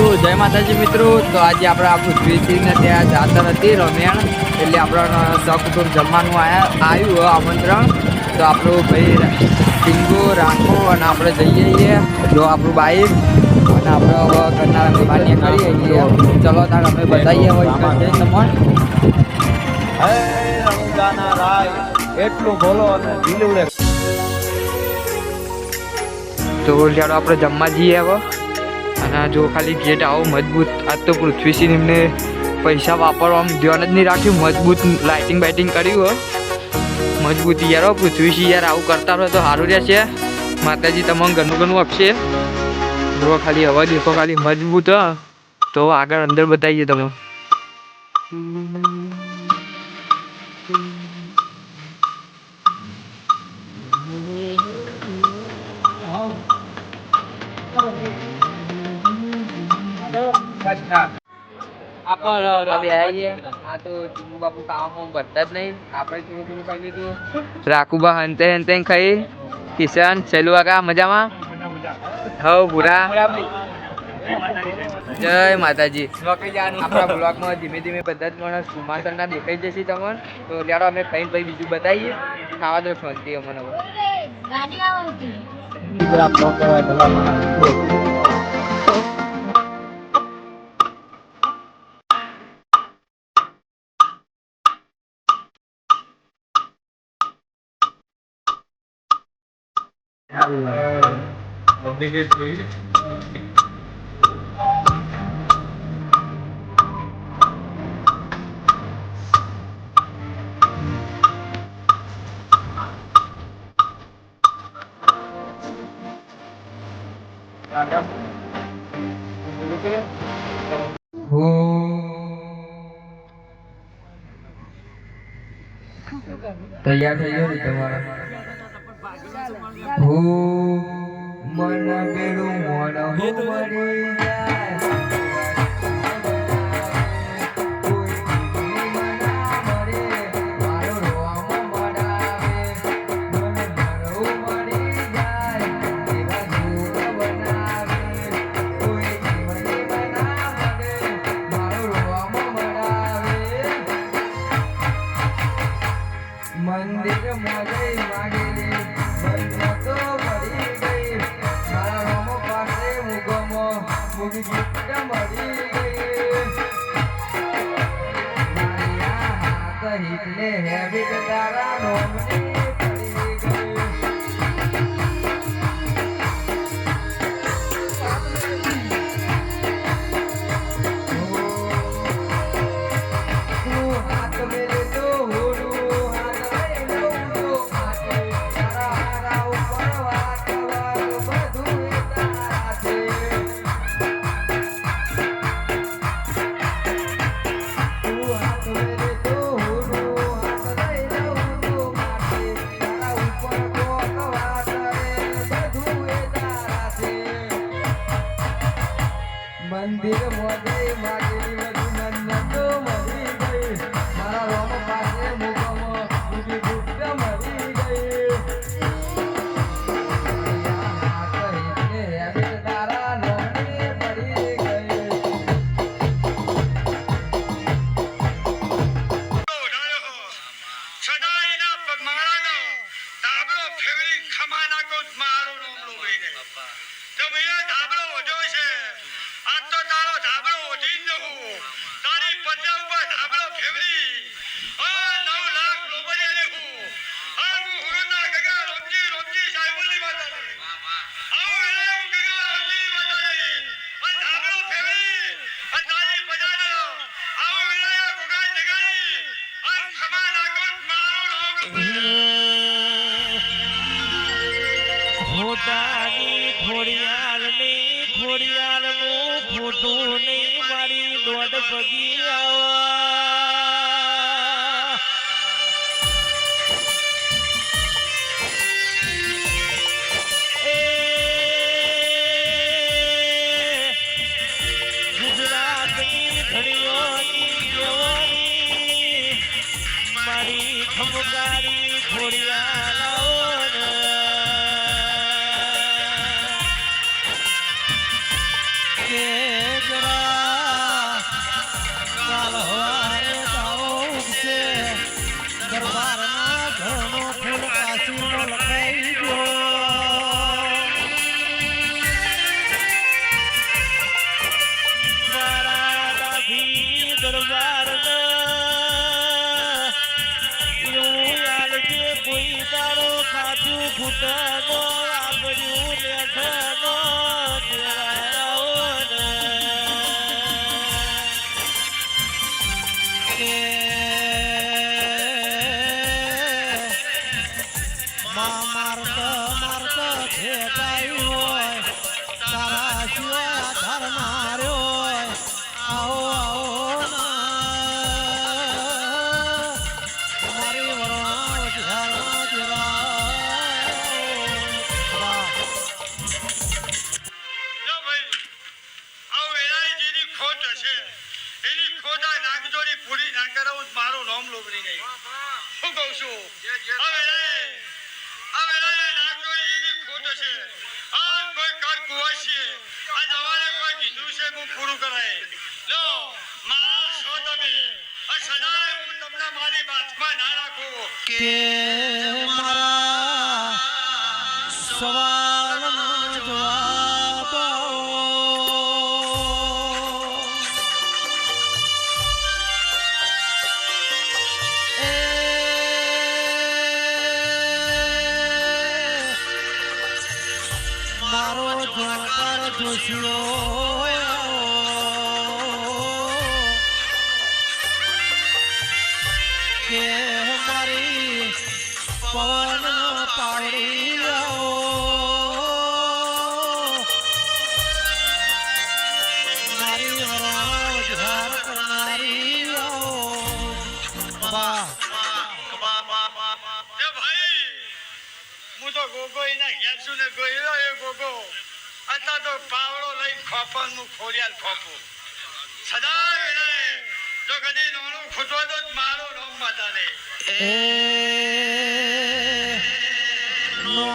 તો જય માતાજી મિત્રો. તો આજે આપણે આ પૃથ્વીસિંહને ત્યાં જાતર હતી રમેણ. એટલે આપણા સહકુટુંબ જમવાનું આવ્યું આમંત્રણ. તો આપણું ભાઈ સિંગો રાખો અને આપણે જઈએ છીએ. જો આપણું બાઈક અને આપણે હવે ઘરના મહેમાની કરીએ છીએ ચલો તાર અમે બતાવીએ જઈને તમને. એટલું બોલો અને તો ચાલો આપણે જમવા જઈએ હવે. અને જો ખાલી ગેટ આવો મજબૂત. આજ તો પૃથ્વીસિંહ એમને પૈસા વાપરવામાં ધ્યાન જ નહીં રાખ્યું. મજબૂત લાઇટિંગ બાઇટિંગ કર્યું, હો. મજબૂતી યાર, હો પૃથ્વીસિંહ યાર, આવું કરતા રહો તો સારું રહેશે. માતાજી તમને ઘણું ઘણું આપશે. જો ખાલી હવા દેખો, ખાલી મજબૂત તો આગળ અંદર બતાવીએ તમે રાખુબા હંતે હંતે ખાઈ. કિશન સેલુ કાકા મજામાં? હવ ભૂરા. જય માતાજી. આપણા બ્લોગમાં ધીમે ધીમે બધા જ માણસ કુમાસણના દેખાઈ જશે તમને. તો લેડો અમે ખાઈને પછી બીજું બતાવીએ. ખાવા દો શાંતિ અમને. હવે તૈયાર થઈ ગયો ને તમારા હો મન પેલું મોણ હો મરી જાય મંદિર દીકરી હાથ હે તારા નોમની મરી રોમ પાસે ગુપ્ત મરી. ખોટાની ખોડિયાલની ખોડિયાલનું ખોટું નહીં મારી દોઢ પગી દાડો કાચું ફૂટનો આબડ્યું માં મારત મારત ભેટાઈ હોય તારા સિવાય નહીં હું કહું છું? આ વેલાઈ નાગજોડી એની ખોટ હશે આ કોઈ કર કુવાશી આ જવાને કોઈ કીધું છે હું પૂરું કરાય. લો મા છો તમે. આ સદાય હું તમને મારી બાતમાં ના રાખું. કે મારા સવાલનો જોકર જોશીઓ કે મારી પવન પાડી મારી વરાવ ઝાર કરનારી ભાઈ, હું તો ગોગોઈ ના ઘેર છું ને ગોયલો એ ગોગો. અત્યારે તો પાવડો લઈ ખોપનનું ખોરિયાલ ખોપું સદા જો કદી નોણું ખૂટવા તો મારો રોમ માતાને. એ નો